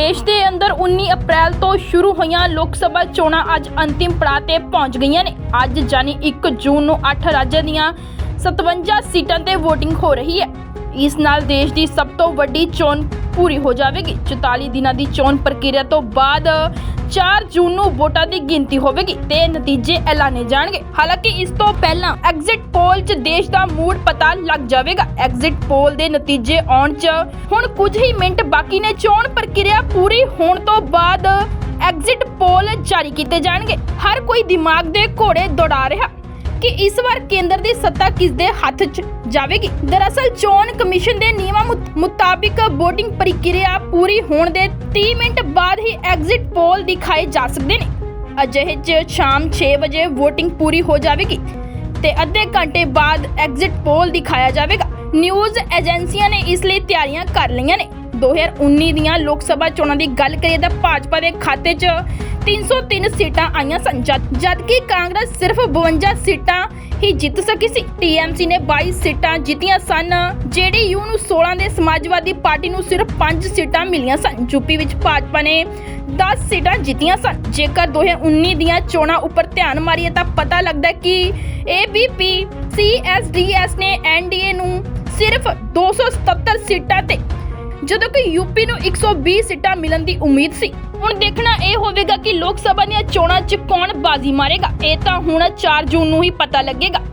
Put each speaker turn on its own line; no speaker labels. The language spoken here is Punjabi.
ਦੇਸ਼ ਦੇ ਅੰਦਰ 19 ਅਪ੍ਰੈਲ ਤੋਂ ਸ਼ੁਰੂ ਹੋਈਆਂ ਲੋਕ ਸਭਾ ਚੋਣਾਂ ਅੱਜ ਅੰਤਿਮ ਪੜਾਅ ਤੇ ਪਹੁੰਚ ਗਈਆਂ ਨੇ। ਅੱਜ ਜਾਨੀ 1 ਜੂਨ ਨੂੰ 8 ਰਾਜਾਂ ਦੀਆਂ 57 ਸੀਟਾਂ ਤੇ VOTING ਹੋ ਰਹੀ ਹੈ। ਇਸ ਨਾਲ ਦੇਸ਼ ਦੀ ਸਭ ਤੋਂ ਵੱਡੀ ਚੋਣ ਪੂਰੀ ਹੋ ਜਾਵੇਗੀ। 44 ਦਿਨਾਂ ਦੀ ਚੋਣ ਪ੍ਰਕਿਰਿਆ ਤੋਂ ਬਾਅਦ 4 ਜੂਨ ਨੂੰ ਵੋਟਾਂ ਦੀ ਗਿਣਤੀ ਹੋਵੇਗੀ ਤੇ ਨਤੀਜੇ ਐਲਾਨੇ ਜਾਣਗੇ। ਹਾਲਾਂਕਿ ਇਸ ਤੋਂ ਪਹਿਲਾਂ ਐਗਜ਼ਿਟ ਪੋਲ 'ਚ ਦੇਸ਼ ਦਾ ਮੂਡ ਪਤਾ ਲੱਗ ਜਾਵੇਗਾ। ਐਗਜ਼ਿਟ ਪੋਲ ਦੇ ਨਤੀਜੇ ਆਉਣ 'ਚ ਹੁਣ ਕੁਝ ਹੀ ਮਿੰਟ ਬਾਕੀ ਨੇ। ਚੋਣ ਪ੍ਰਕਿਰਿਆ ਪੂਰੀ ਹੋਣ ਤੋਂ ਬਾਅਦ ਐਗਜ਼ਿਟ ਪੋਲ ਜਾਰੀ ਕੀਤੇ ਜਾਣਗੇ। ਹਰ ਕੋਈ ਦਿਮਾਗ ਦੇ ਘੋੜੇ ਦੌੜਾ ਰਿਹਾ। ਕਿ ਇਸ ਵਾਰ ਕੇਂਦਰ ਦੀ ਸੱਤਾ ਕਿਸ ਦੇ ਹੱਥ 'ਚ ਜਾਵੇਗੀ? ਦਰਅਸਲ, ਚੋਣ ਕਮਿਸ਼ਨ ਦੇ ਨਿਯਮਾਂ ਮੁਤਾਬਿਕ VOTING ਪ੍ਰਕਿਰਿਆ ਪੂਰੀ ਹੋਣ ਦੇ 30 ਮਿੰਟ ਬਾਅਦ ਹੀ ਐਗਜ਼ਿਟ ਪੋਲ ਦਿਖਾਏ ਜਾ ਸਕਦੇ ਨੇ। ਅਜਿਹੇ 'ਚ ਸ਼ਾਮ 6 ਵਜੇ VOTING ਪੂਰੀ ਹੋ ਜਾਵੇਗੀ ਤੇ ਅੱਧੇ ਘੰਟੇ ਬਾਅਦ ਐਗਜ਼ਿਟ ਪੋਲ ਦਿਖਾਇਆ ਜਾਵੇਗਾ। ਨਿਊਜ਼ ਏਜੰਸੀਆਂ ਨੇ ਇਸ ਲਈ ਤਿਆਰੀਆਂ ਕਰ ਲਈਆਂ ਨੇ। 2019 ਦੀਆਂ ਲੋਕ ਸਭਾ ਚੋਣਾਂ ਦੀ ਗੱਲ ਕਰੀਏ ਤਾਂ ਭਾਜਪਾ ਦੇ ਖਾਤੇ 'ਚ 303 ਸੀਟਾਂ ਆਈਆਂ ਸਨ ਜਦ ਜਦਕਿ ਕਾਂਗਰਸ ਸਿਰਫ 52 ਸੀਟਾਂ ਹੀ ਜਿੱਤ ਸਕੀ ਸੀ। ਟੀਐਮਸੀ ਨੇ 22 ਸੀਟਾਂ ਜਿੱਤੀਆਂ ਸਨ। ਜੇਡੀਯੂ ਨੂੰ 16 ਦੇ ਸਮਾਜਵਾਦੀ ਪਾਰਟੀ ਨੂੰ ਸਿਰਫ 5 ਸੀਟਾਂ ਮਿਲੀਆਂ ਸਨ। ਯੂਪੀ ਵਿੱਚ ਭਾਜਪਾ ਨੇ 10 ਸੀਟਾਂ ਜਿੱਤੀਆਂ ਸਨ। ਜੇਕਰ 2019 ਦੀਆਂ ਚੋਣਾਂ ਉੱਪਰ ਧਿਆਨ ਮਾਰੀਏ ਤਾਂ ਪਤਾ ਲੱਗਦਾ ਹੈ ਕਿ ਏਬੀਪੀ ਸੀਐਸਡੀਐਸ ਨੇ ਐਨਡੀਏ ਨੂੰ ਸਿਰਫ 277 ਸੀਟਾਂ ਤੇ ਜਦੋਂ ਕਿ ਯੂਪੀ ਨੂੰ 120 ਸੀਟਾਂ ਮਿਲਣ ਦੀ ਉਮੀਦ ਸੀ। ਹੁਣ ਦੇਖਣਾ ਇਹ ਹੋਵੇਗਾ ਕਿ ਲੋਕ ਸਭਾ ਦੀਆਂ ਚੋਣਾਂ 'ਚ ਕੌਣ ਬਾਜ਼ੀ ਮਾਰੇਗਾ। ਇਹ ਤਾਂ ਹੁਣ 4 ਜੂਨ ਨੂੰ ਹੀ ਪਤਾ ਲੱਗੇਗਾ।